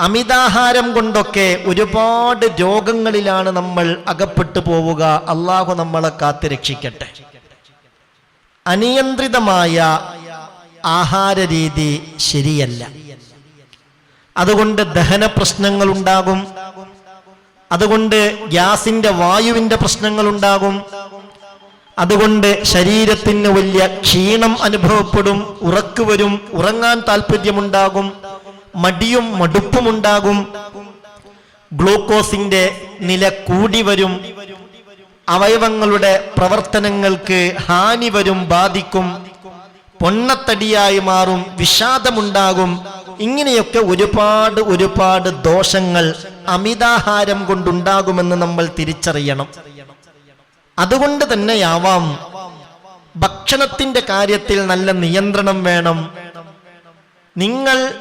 അമിതാഹാരം കൊണ്ടൊക്കെ ഒരുപാട് രോഗങ്ങളിലാണ് നമ്മൾ അകപ്പെട്ടു പോവുക. അള്ളാഹു നമ്മളെ കാത്തു രക്ഷിക്കട്ടെ. അനിയന്ത്രിതമായ ആഹാര രീതി ശരിയല്ല. അതുകൊണ്ട് ദഹന പ്രശ്നങ്ങൾ ഉണ്ടാകും. അതുകൊണ്ട് ഗ്യാസിന്റെ വായുവിന്റെ പ്രശ്നങ്ങൾ ഉണ്ടാകും. അതുകൊണ്ട് ശരീരത്തിന് വലിയ ക്ഷീണം അനുഭവപ്പെടും ഉറക്കു വരും ഉറങ്ങാൻ താല്പര്യമുണ്ടാകും. മടിയും മടുപ്പുമുണ്ടാകും. ഗ്ലൂക്കോസിന്റെ നില കൂടി വരും. അവയവങ്ങളുടെ പ്രവർത്തനങ്ങൾക്ക് ഹാനി വരും ബാധിക്കും. പൊണ്ണത്തടിയായി മാറും വിഷാദമുണ്ടാകും. ഇങ്ങനെയൊക്കെ ഒരുപാട് ഒരുപാട് ദോഷങ്ങൾ അമിതാഹാരം കൊണ്ടുണ്ടാകുമെന്ന് നമ്മൾ തിരിച്ചറിയണം. അതുകൊണ്ട് തന്നെയാവാം ഭക്ഷണത്തിന്റെ കാര്യത്തിൽ നല്ല നിയന്ത്രണം വേണം. നിങ്ങൾ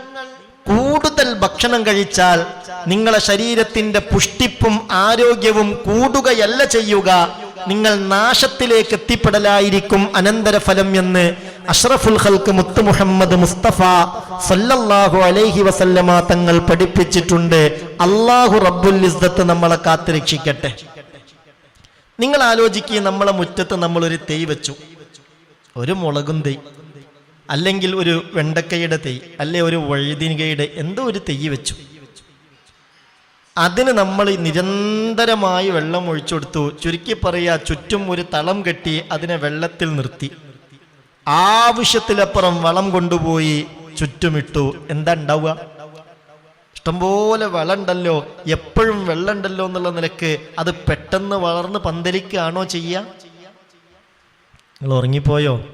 കൂടുതൽ ഭക്ഷണം കഴിച്ചാൽ നിങ്ങളെ ശരീരത്തിന്റെ പുഷ്ടിപ്പും ആരോഗ്യവും കൂടുകയല്ല ചെയ്യുക. നിങ്ങൾ നാശത്തിലേക്ക് എത്തിപ്പെടലായിരിക്കും അനന്തരഫലം എന്ന് അഷ്റഫുൽ ഹൽക്ക് മുത്തു മുഹമ്മദ് മുസ്തഫ സല്ലല്ലാഹു അലൈഹി വസല്ലമ തങ്ങൾ പഠിപ്പിച്ചിട്ടുണ്ട്. അള്ളാഹു റബ്ബുൽ ഇസ്ദത്ത് നമ്മളെ കാത്തുരക്ഷിക്കട്ടെ നിങ്ങൾ ആലോചിക്കുക നമ്മളെ മുറ്റത്ത് നമ്മൾ ഒരു തൈ വെച്ചു. ഒരു മുളകും തൈ അല്ലെങ്കിൽ ഒരു വെണ്ടക്കയുടെ തെയ് അല്ലെ ഒരു വഴുതിനികയുടെ എന്തോ ഒരു തെയ്യ് വെച്ചു. അതിന് നമ്മൾ നിരന്തരമായി വെള്ളം ഒഴിച്ചു കൊടുത്തു. ചുരുക്കി പറയാ ചുറ്റും ഒരു തളം കെട്ടി അതിനെ വെള്ളത്തിൽ നിർത്തി. ആവശ്യത്തിലപ്പുറം വളം കൊണ്ടുപോയി ചുറ്റുമിട്ടു. എന്താ ഉണ്ടാവുക? ഇഷ്ടംപോലെ വളമുണ്ടല്ലോ. എപ്പോഴും വെള്ളമുണ്ടല്ലോ എന്നുള്ള നിലയ്ക്ക് അത് പെട്ടെന്ന് വളർന്ന് പന്തലിക്കുകയാണോ ചെയ്യുക? നിങ്ങൾ ഉറങ്ങിപ്പോയോ?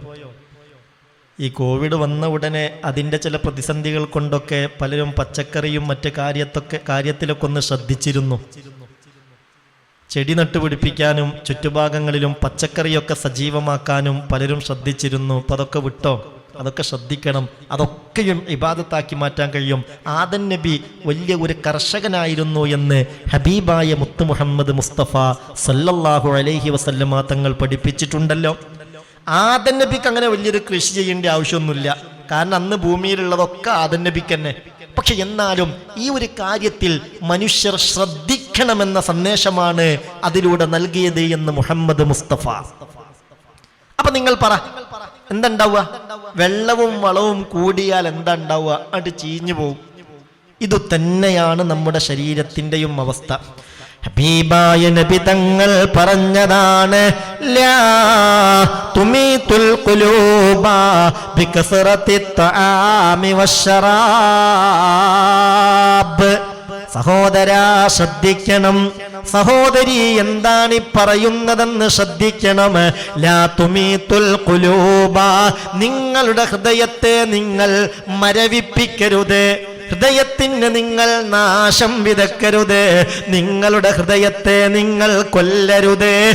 ഈ കോവിഡ് വന്ന ഉടനെ അതിന്റെ ചില പ്രതിസന്ധികൾ കൊണ്ടൊക്കെ പലരും പച്ചക്കറിയും മറ്റ് കാര്യത്തൊക്കെ കാര്യത്തിലൊക്കെ ഒന്ന് ശ്രദ്ധിച്ചിരുന്നു. ചെടി നട്ടുപിടിപ്പിക്കാനും ചുറ്റുഭാഗങ്ങളിലും പച്ചക്കറിയൊക്കെ സജീവമാക്കാനും പലരും ശ്രദ്ധിച്ചിരുന്നു. അപ്പം അതൊക്കെ വിട്ടോ? അതൊക്കെ ശ്രദ്ധിക്കണം. അതൊക്കെയും ഇബാദത്താക്കി മാറ്റാൻ കഴിയും. ആദൻ നബി വലിയ ഒരു കർഷകനായിരുന്നു എന്ന് ഹബീബായ മുത്ത് മുഹമ്മദ് മുസ്തഫ സല്ലല്ലാഹു അലൈഹി വസല്ലമ തങ്ങൾ പഠിപ്പിച്ചിട്ടുണ്ടല്ലോ. ആദൻ നബിക്ക് അങ്ങനെ വലിയൊരു കൃഷി ചെയ്യേണ്ട ആവശ്യമൊന്നുമില്ല. കാരണം അന്ന് ഭൂമിയിലുള്ളതൊക്കെ ആദൻ നബിക്ക് തന്നെ. പക്ഷെ എന്നാലും ഈ ഒരു കാര്യത്തിൽ മനുഷ്യർ ശ്രദ്ധിക്കണമെന്ന സന്ദേശമാണ് അതിലൂടെ നൽകിയത് എന്ന് മുഹമ്മദ് മുസ്തഫ. അപ്പൊ നിങ്ങൾ പറ എന്താ ഉണ്ടാവുക വെള്ളവും വളവും കൂടിയാൽ എന്താ ഉണ്ടാവുക? അത് ചീഞ്ഞു പോവും. ഇത് തന്നെയാണ് നമ്മുടെ ശരീരത്തിന്റെയും അവസ്ഥ. ഹബീബായ നബി തങ്ങൾ പറഞ്ഞതാണ് സഹോദരാ ശ്രദ്ധിക്കണം. സഹോദരി എന്താണ് ഈ പറയുന്നതെന്ന് ശ്രദ്ധിക്കണം. ലാ തുമീത്തുൽ ഖുലൂബ നിങ്ങളുടെ ഹൃദയത്തെ നിങ്ങൾ മരവിപ്പിക്കരുത്. ഹൃദയത്തിന് നിങ്ങൾ നാശം വിതക്കരുത്. നിങ്ങളുടെ ഹൃദയത്തെ നിങ്ങൾ കൊല്ലരുത്.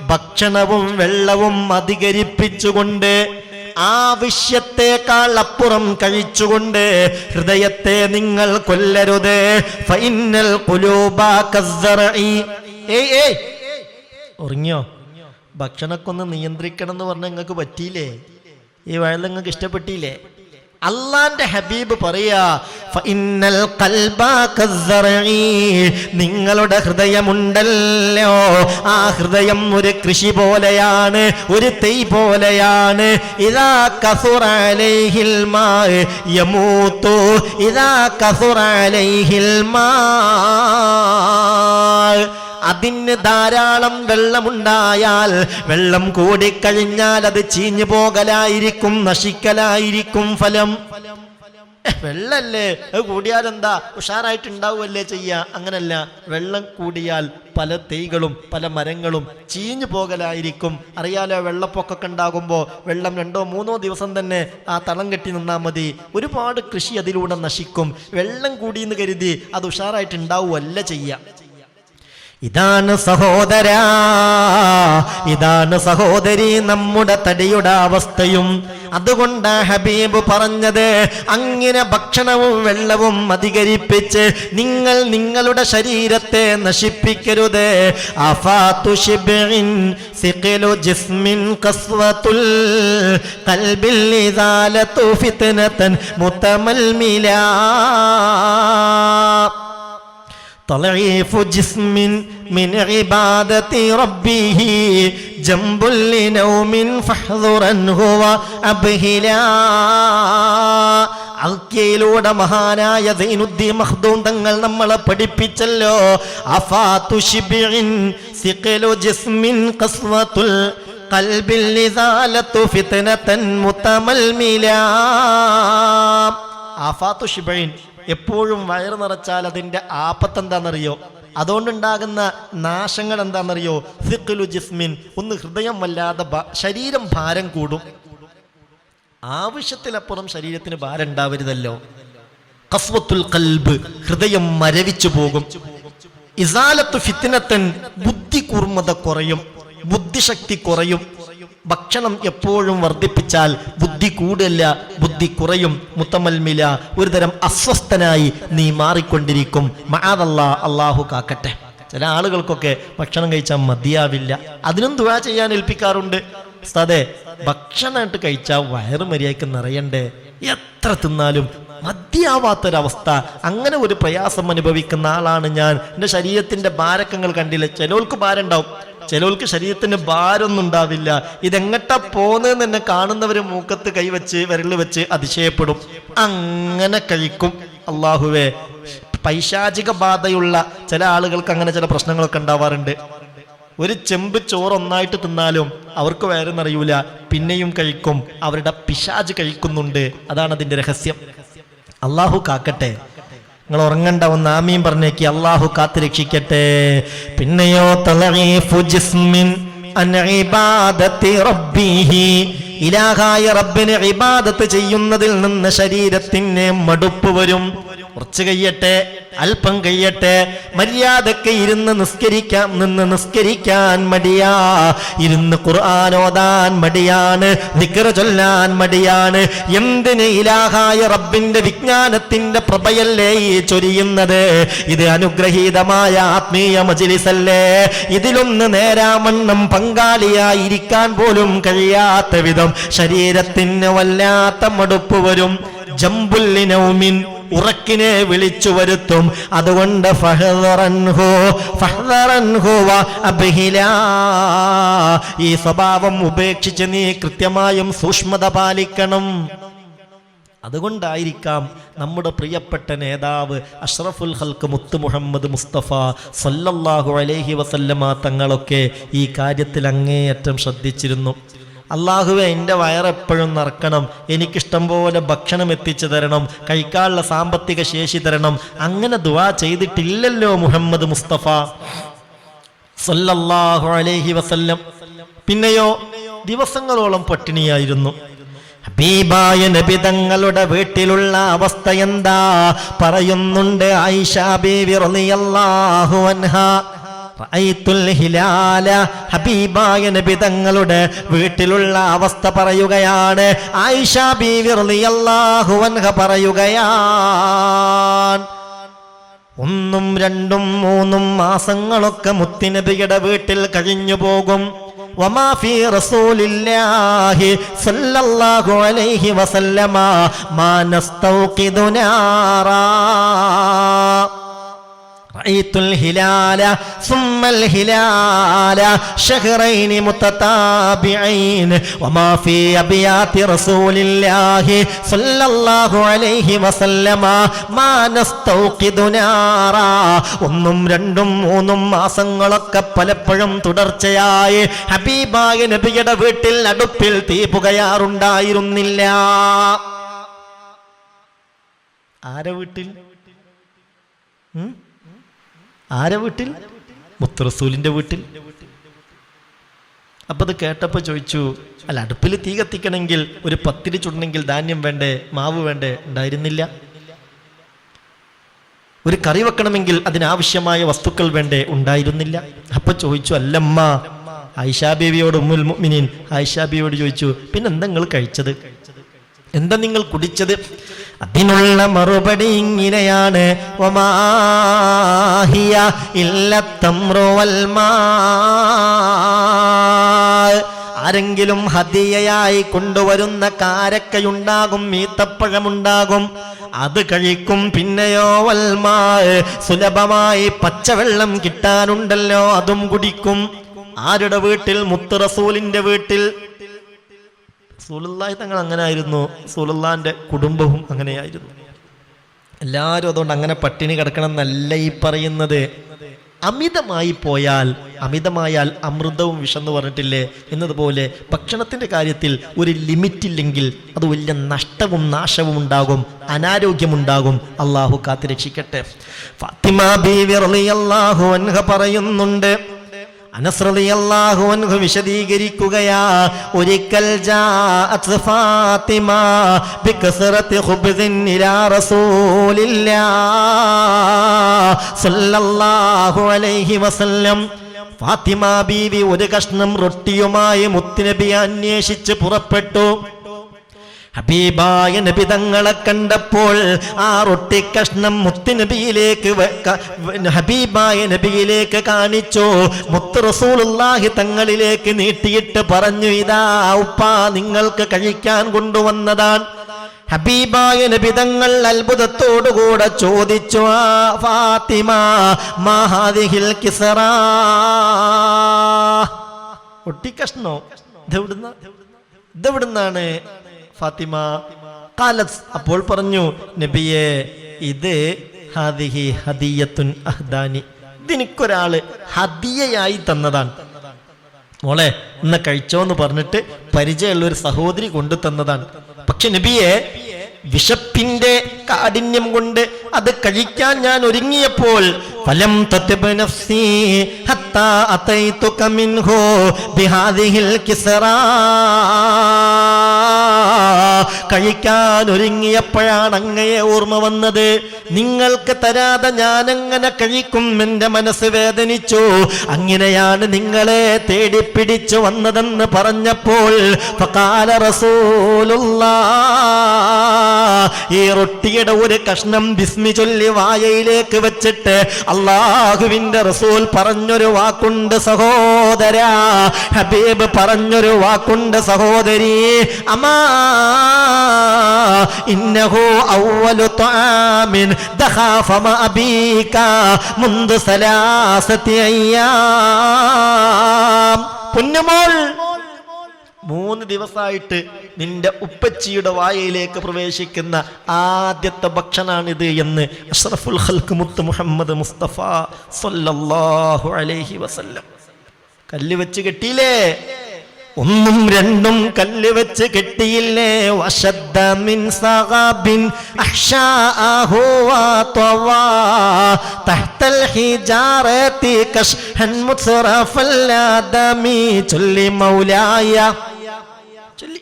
ഭക്ഷണവും വെള്ളവും അധികരിപ്പിച്ചുകൊണ്ട് ആവശ്യത്തെക്കാൾ അപ്പുറം കഴിച്ചുകൊണ്ട് ഹൃദയത്തെ നിങ്ങൾ കൊല്ലരുത്. ഫൈനൽ ഉറങ്ങിയോ? ഭക്ഷണമൊക്കെ ഒന്ന് നിയന്ത്രിക്കണം എന്ന് പറഞ്ഞാൽ നിങ്ങൾക്ക് പറ്റിയില്ലേ? ഈ വയൽ നിങ്ങൾക്ക് ഇഷ്ടപ്പെട്ടില്ലേ അള്ളാന്റെ ഹബീബ് പറയാ. നിങ്ങളുടെ ഹൃദയമുണ്ടല്ലോ. ആ ഹൃദയം ഒരു കൃഷി പോലെയാണ് ഒരു തൈ പോലെയാണ്. ഇതാ കസുറലൈഹിൽ ഇതാ കസുറലൈഹിൽ മാ. അതിന് ധാരാളം വെള്ളമുണ്ടായാൽ വെള്ളം കൂടിക്കഴിഞ്ഞാൽ അത് ചീഞ്ഞു പോകലായിരിക്കും നശിക്കലായിരിക്കും ഫലം. വെള്ളല്ലേ? അത് കൂടിയാൽ എന്താ ഉഷാറായിട്ടുണ്ടാവുമല്ലേ ചെയ്യുക അങ്ങനല്ല. വെള്ളം കൂടിയാൽ പല തൈകളും പല മരങ്ങളും ചീഞ്ഞു പോകലായിരിക്കും. അറിയാലോ വെള്ളപ്പൊക്കൊക്കെ ഉണ്ടാകുമ്പോൾ വെള്ളം രണ്ടോ മൂന്നോ ദിവസം തന്നെ ആ തളം കെട്ടി നിന്നാൽ മതി. ഒരുപാട് കൃഷി അതിലൂടെ നശിക്കും. വെള്ളം കൂടിയെന്ന് കരുതി അത് ഉഷാറായിട്ടുണ്ടാവുമല്ല ചെയ്യുക ഇതാണ് സഹോദര ഇതാണ് സഹോദരി നമ്മുടെ തടിയുടെ അവസ്ഥയും. അതുകൊണ്ട് ഹബീബ് പറഞ്ഞത് അങ്ങനെ ഭക്ഷണവും വെള്ളവും അധികരിപ്പിച്ച് നിങ്ങൾ നിങ്ങളുടെ ശരീരത്തെ നശിപ്പിക്കരുത്. അഫാതു ശിബ്ഇൻ تضعيف جسم من عبادة ربه جنب لنوم فاحذرنه وأبهلا അൽക്കയിലൂടെ മഹാനായ സൈനുദ്ദീൻ മഖ്ദൂം തങ്ങൾ നമ്മളെ പഠിപ്പിച്ചല്ലോ അഫാതു ശിബിഇൻ സിഖലു ജിസ്മിൻ ഖസ്വത്തുൽ ഖൽബിൽ ലിസാലത്തു ഫിത്നതൻ മുതമൽമിലാ ആഫാത്തു ഷിബൈൻ എപ്പോഴും വയറ് നിറച്ചാൽ അതിന്റെ ആപത്ത് എന്താണെന്നറിയോ അതുകൊണ്ടുണ്ടാകുന്ന നാശങ്ങൾ എന്താണെന്നറിയോ സിഖുലു ജിസ്മിൻ ഒന്ന് ഹൃദയം വല്ലാതെ ശരീരം ഭാരം കൂടും. ആവശ്യത്തിലപ്പുറം ശരീരത്തിന് ഭാരം ഉണ്ടാവരുതല്ലോ. കസ്വത്തുൽ കൽബ് ഹൃദയം മരവിച്ചു പോകും. ഇസാലത്ത് ഫിത്തിനത്തൻ ബുദ്ധി കൂർമ്മത കുറയും. ബുദ്ധിശക്തി കുറയും. ഭക്ഷണം എപ്പോഴും വർദ്ധിപ്പിച്ചാൽ ബുദ്ധി കൂടില്ല ബുദ്ധി കുറയും മുത്തമൽമില ഒരു തരം അസ്വസ്ഥനായി നീ മാറിക്കൊണ്ടിരിക്കും. മഹാദല്ലാ അള്ളാഹു കാക്കട്ടെ. ചില ആളുകൾക്കൊക്കെ ഭക്ഷണം കഴിച്ചാൽ മതിയാവില്ല. അതിനും ദുവാ ചെയ്യാൻ ഏൽപ്പിക്കാറുണ്ട്. അതെ ഭക്ഷണമായിട്ട് കഴിച്ചാൽ വയറ് മര്യാദയ്ക്ക് നിറയണ്ടേ? എത്ര തിന്നാലും മതിയാവാത്തൊരവസ്ഥ. അങ്ങനെ ഒരു പ്രയാസം അനുഭവിക്കുന്ന ആളാണ് ഞാൻ. എന്റെ ശരീരത്തിന്റെ ഭാരക്കങ്ങൾ കണ്ടില്ല? ചിലർക്ക് ഭാരം ചിലർക്ക് ശരീരത്തിന് ഭാരമൊന്നും ഉണ്ടാവില്ല. ഇതെങ്ങട്ടാ പോന്നെന്ന് തന്നെ കാണുന്നവര് മൂക്കത്ത് കൈവച്ച് വിരൽ വെച്ച് അതിശയപ്പെടും. അങ്ങനെ കഴിക്കും. അള്ളാഹുവേ പൈശാചിക ബാധയുള്ള ചില ആളുകൾക്ക് അങ്ങനെ ചില പ്രശ്നങ്ങളൊക്കെ ഉണ്ടാവാറുണ്ട്. ഒരു ചെമ്പ് ചോറ് ഒന്നായിട്ട് തിന്നാലും അവർക്ക് വേറെ അറിയൂല പിന്നെയും കഴിക്കും. അവരുടെ പിശാജ് കഴിക്കുന്നുണ്ട്. അതാണ് അതിന്റെ രഹസ്യം. അള്ളാഹു കാക്കട്ടെ. നിങ്ങൾ ഉറങ്ങണ്ട ഒന്ന് ആമീൻ പറഞ്ഞേക്ക്. അള്ളാഹു കാത്തുരക്ഷിക്കട്ടെ. പിന്നെയോ ഇലാഹായ റബ്ബിനെ ഇബാദത്ത് ചെയ്യുന്നതിൽ നിന്ന് ശരീരത്തിന് മടുപ്പ് വരും. കുറച്ച് കഴിയട്ടെ അല്പം കഴിയട്ടെ മര്യാദയ്ക്ക് ഇരുന്ന് നിസ്കരിക്കാം നിന്ന് നിസ്കരിക്കാൻ മടിയാ. ഇരുന്ന് ഖുർആൻ ഓതാൻ മടിയാണ് നിക്കറ ചൊല്ലാൻ മടിയാണ്. എന്തിന് ഇലാഹായ റബ്ബിന്റെ വിജ്ഞാനത്തിന്റെ പ്രഭയല്ലേ ഈ ചൊരിയുന്നത്? ഇത് അനുഗ്രഹീതമായ ആത്മീയ മജിലിസല്ലേ? ഇതിലൊന്ന് നേരാമണ്ണം പങ്കാളിയായിരിക്കാൻ പോലും കഴിയാത്ത വിധം ശരീരത്തിന് വല്ലാത്ത മടുപ്പ് വരും. ജംബുല്ലിനൗമിൻ ഉറക്കിനെ വിളിച്ചു വരുത്തും. അതുകൊണ്ട്. ഈ സ്വഭാവം ഉപേക്ഷിച്ച് നീ കൃത്യമായും സൂക്ഷ്മത പാലിക്കണം. അതുകൊണ്ടായിരിക്കാം നമ്മുടെ പ്രിയപ്പെട്ട നേതാവ് അഷ്റഫുൽ ഹൽക്ക് മുത്ത് മുഹമ്മദ് മുസ്തഫ സല്ലല്ലാഹു അലൈഹി വസല്ലമ തങ്ങളൊക്കെ ഈ കാര്യത്തിൽ അങ്ങേയറ്റം ശ്രദ്ധിച്ചിരുന്നു. അള്ളാഹുവെ എന്റെ വയറെപ്പോഴും നിറക്കണം. എനിക്കിഷ്ടം പോലെ ഭക്ഷണം എത്തിച്ചു തരണം. കഴിക്കാനുള്ള സാമ്പത്തിക ശേഷി തരണം. അങ്ങനെ ദുവാ ചെയ്തിട്ടില്ലല്ലോ മുഹമ്മദ് മുസ്തഫ. സല്ലല്ലാഹു അലൈഹി വസല്ലം. പിന്നെയോ ദിവസങ്ങളോളം പട്ടിണിയായിരുന്നു. ഹബീബായ നബി തങ്ങളുടെ വീട്ടിലുള്ള അവസ്ഥ എന്താ? പറയുന്നുണ്ട് ആയിഷ ബീവി റളിയല്ലാഹു അൻഹ. ഹബീബായ നബി തങ്ങളുടെ വീട്ടിലുള്ള അവസ്ഥ പറയുകയാണ്. ആയിഷ ബീവി പറയുകയാണ്. ഒന്നും രണ്ടും മൂന്നും മാസങ്ങളൊക്കെ മുത്തിനബിയുടെ വീട്ടിൽ കഴിഞ്ഞു പോകും. വമാ ഫീ റസൂലില്ലാഹി സല്ലല്ലാഹു അലൈഹി വസല്ലമ ഹിലാല ഹിലാല ഒന്നും രണ്ടും മൂന്നും മാസങ്ങളൊക്കെ പലപ്പോഴും തുടർച്ചയായി ഹബീബായ നബിയുടെ വീട്ടിൽ അടുപ്പിൽ തീ പുകയാറുണ്ടായിരുന്നില്ല. ആരെ വീട്ടിൽ? ആരെ വീട്ടിൽ? മുത്തറസൂലിന്റെ വീട്ടിൽ. അപ്പം അത് കേട്ടപ്പോൾ ചോദിച്ചു അല്ല അടുപ്പിൽ തീ കത്തിക്കണമെങ്കിൽ ഒരു പത്തിരി ചുടണമെങ്കിൽ ധാന്യം വേണ്ടേ മാവ് വേണ്ടേ? ഉണ്ടായിരുന്നില്ല. ഒരു കറി വെക്കണമെങ്കിൽ അതിനാവശ്യമായ വസ്തുക്കൾ വേണ്ടേ? ഉണ്ടായിരുന്നില്ല. അപ്പൊ ചോദിച്ചു അല്ലമ്മ. ആയിഷാ ബേബിയോട് ഉമ്മുൽ മുഅ്മിനീൻ ആയിഷാ ബേബിയോട് ചോദിച്ചു പിന്നെ എന്താ നിങ്ങൾ കഴിച്ചത്? എന്താ നിങ്ങൾ കുടിച്ചത്? അതിനുള്ള മറുപടി ഇങ്ങനെയാണ്. ഒമാഹിയ ഇല്ലത്തമ്രു വൽമാ. ആരെങ്കിലും ഹദിയയായി കൊണ്ടുവരുന്ന കാരക്കയുണ്ടാകും മീത്തപ്പഴമുണ്ടാകും അത് കഴിക്കും പിന്നെയോ വൽമാ സുലഭമായി പച്ചവെള്ളം കിട്ടാനുണ്ടല്ലോ അതും കുടിക്കും. ആരുടെ വീട്ടിൽ? മുത്ത് റസൂലിന്റെ വീട്ടിൽ. സൂലുല്ലാഹി തങ്ങൾ അങ്ങനെ ആയിരുന്നു സൂലല്ലാന്റെ കുടുംബവും അങ്ങനെയായിരുന്നു. എല്ലാവരും അതുകൊണ്ട് അങ്ങനെ പട്ടിണി കിടക്കണം എന്നല്ല ഈ പറയുന്നത്. അമിതമായി പോയാൽ അമിതമായാൽ അമൃതവും വിഷെന്ന് പറഞ്ഞിട്ടില്ലേ? എന്നതുപോലെ ഭക്ഷണത്തിന്റെ കാര്യത്തിൽ ഒരു ലിമിറ്റില്ലെങ്കിൽ അത് വലിയ നഷ്ടവും നാശവും ഉണ്ടാകും അനാരോഗ്യമുണ്ടാകും അള്ളാഹു കാത്തിരക്ഷിക്കട്ടെ ഫാത്തിമ ബീവി പറയുന്നുണ്ട് അനസ് റളിയല്ലാഹു അൻഹു വിശദീകരിക്കുകയാ ഒരിക്കൽ ഫാത്തിമ ബികസറത്തി ഖുബ്സിൻ ഇലാ റസൂലില്ലാ സല്ലല്ലാഹു അലൈഹി വസല്ലം. ഫാത്തിമ ബീവി ഒരു കഷ്ണം റൊട്ടിയുമായി മുത്തുനബി അന്വേഷിച്ച് പുറപ്പെട്ടു. ഹബീബായ നബി തങ്ങളെ കണ്ടപ്പോൾ ആ റൊട്ടി കഷ്ണം മുത്തി നബിയിലേക്ക് ഹബീബായ നബിയിലേക്ക് കാണിച്ചു. മുത്ത് റസൂലുള്ളാഹി തങ്ങളിലേക്ക് നീട്ടിയിട്ട് പറഞ്ഞു ഇതാ ഉപ്പ നിങ്ങൾക്ക് കഴിക്കാൻ കൊണ്ടുവന്നതാണ്. ഹബീബായ നബിതങ്ങൾ അത്ഭുതത്തോടുകൂടെ ചോദിച്ചു ആ ഫാത്തിമ മാഹാദിഹിൽ കിസറാ? ഒട്ടിക്കഷ്ണോ ഇതെവിടുന്ന ഇതെവിടുന്നാണ് ഫാത്തിമ കാലത്ത് അപ്പോൾ പറഞ്ഞു നബിയെ ഇത് ഹാദിഹി ഹദിയത്തുൻ അഹ്ദാനി. ഇതെനിക്കൊരാൾ ഹദിയയായി തന്നതാണ്. മോളെ ഇന്ന് കഴിച്ചോ എന്ന് പറഞ്ഞിട്ട് പരിചയമുള്ള ഒരു സഹോദരി കൊണ്ടു തന്നതാണ്. പക്ഷെ നബിയെ വിശപ്പിന്റെ കാഠിന്യം കൊണ്ട് അത് കഴിക്കാൻ ഞാൻ ഒരുങ്ങിയപ്പോൾ ഫലം തത്ബ നഫ്സി ഹത്താ അതൈതുക മിൻഹു ബിഹാദിഹിൽ കിസ്റാ. കഴിക്കാൻ ഒരുങ്ങിയപ്പോഴാണ് അങ്ങയെ ഓർമ്മ വന്നത്. നിങ്ങൾക്ക് തരാതെ ഞാനങ്ങനെ കഴിക്കും എന്റെ മനസ്സ് വേദനിച്ചു. അങ്ങനെയാണ് നിങ്ങളെ തേടിപ്പിടിച്ചു വന്നതെന്ന് പറഞ്ഞപ്പോൾ ഈ റൊട്ടിയുടെ ഒരു കഷ്ണം ബിസ്മി ചൊല്ലി വായയിലേക്ക് വെച്ചിട്ട് അള്ളാഹുവിന്റെ റസൂൽ പറഞ്ഞൊരു വാക്കുണ്ട് സഹോദര. ഹബീബ് പറഞ്ഞൊരു വാക്കുണ്ട് സഹോദരി. അമാ ഇന്നഹു താമിൻ അയ്യാം. പൊന്നുമോൾ മൂന്ന് ദിവസമായിട്ട് നിന്റെ ഉപ്പച്ചിയുടെ വായയിലേക്ക് പ്രവേശിക്കുന്ന ആദ്യത്തെ ഭക്ഷണാണിത് എന്ന് അഷ്റഫുൽ ഹൽക്ക് മുത്ത് മുഹമ്മദ് മുസ്തഫ സല്ലല്ലാഹു അലൈഹി വസല്ലം. കല്ല് വെച്ച് കെട്ടിയില്ലേ? ഒന്നും രണ്ടും കല്ല് വെച്ച് കെട്ടിയില്ലേ? വശദ്ദ മിൻ ആദമി ചൊല്ലി മൗലായ ചൊല്ലി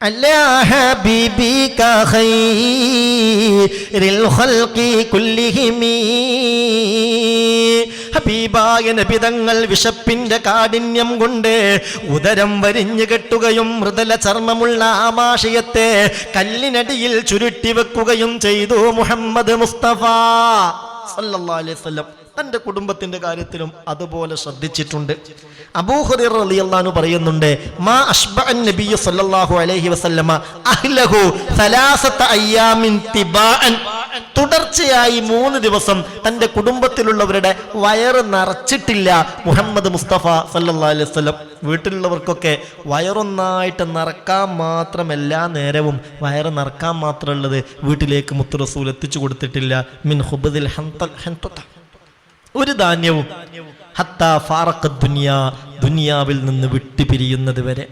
على حبيبك خير الخلق كلهم ഹബീബായ നബിതങ്ങൾ വിശപ്പിന്റെ കാഠിന്യം കൊണ്ട് ഉദരം വരിഞ്ഞു കെട്ടുകയും മൃദുല ചർമ്മമുള്ള ആമാശയത്തെ കല്ലിനടിയിൽ ചുരുട്ടി വെക്കുകയും ചെയ്തു മുഹമ്മദ് മുസ്തഫ സല്ലല്ലാഹു അലൈഹി വസല്ലം തന്റെ കുടുംബത്തിന്റെ കാര്യത്തിലും അതുപോലെ ശ്രദ്ധിച്ചിട്ടുണ്ട്. അബൂഹുറൈറ റളിയല്ലാഹു പറയുന്നുണ്ട് മാ അഷ്ബഅൻ നബിയ സല്ലല്ലാഹു അലൈഹി വസല്ലമ അഹ്ലഹു സലാസത അയ്യാമിൻ തിബാഅൻ. തുടർച്ചയായി മൂന്ന് ദിവസം തന്റെ കുടുംബത്തിലുള്ളവരുടെ വയറ് നിറച്ചിട്ടില്ല മുഹമ്മദ് മുസ്തഫ സല്ലല്ലാഹു അലൈഹി വസല്ലം. വീട്ടിലുള്ളവർക്കൊക്കെ വയറൊന്നായിട്ട് നിറക്കാൻ മാത്രം എല്ലാ നേരവും വയറ് നിറക്കാൻ മാത്രമുള്ളത് വീട്ടിലേക്ക് മുത്തുറസൂൽ എത്തിച്ചു കൊടുത്തിട്ടില്ല. മിൻ ഹുബദിൽ ഹന്തൽ ഹന്തത ഒരു ധാന്യവും ഹത്താ ഫാറക്ക ദുനിയ ദുനിയാവിൽ നിന്ന് വിട്ടുപിരിയുന്നത് വരെ.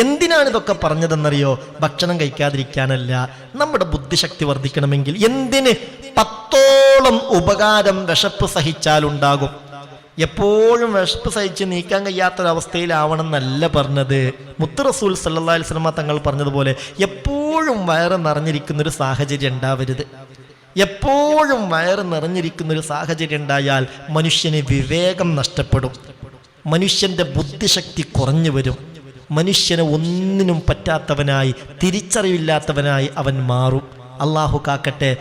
എന്തിനാണ് ഇതൊക്കെ പറഞ്ഞതെന്നറിയോ? ഭക്ഷണം കഴിക്കാതിരിക്കാനല്ല നമ്മുടെ ബുദ്ധിശക്തി വർദ്ധിക്കണമെങ്കിൽ എന്തിന് പത്തോളം ഉപകാരം വിശപ്പ് സഹിച്ചാലുണ്ടാകും? എപ്പോഴും വിശപ്പ് സഹിച്ച് നീക്കാൻ കഴിയാത്തൊരവസ്ഥയിലാവണം എന്നല്ല പറഞ്ഞത്. മുത്ത് റസൂൽ സല്ലാ അലിസ്ലമ തങ്ങൾ പറഞ്ഞതുപോലെ എപ്പോഴും വയറ് നിറഞ്ഞിരിക്കുന്നൊരു സാഹചര്യം ഉണ്ടാവരുത്. എപ്പോഴും വയറ് നിറഞ്ഞിരിക്കുന്ന ഒരു സാഹചര്യം ഉണ്ടായാൽ മനുഷ്യന് വിവേകം നഷ്ടപ്പെടും. മനുഷ്യന്റെ ബുദ്ധിശക്തി കുറഞ്ഞു വരും. മനുഷ്യന് ഒന്നിനും പറ്റാത്തവനായി തിരിച്ചറിവില്ലാത്തവനായി അവൻ മാറും. അള്ളാഹു കാക്കട്ടെ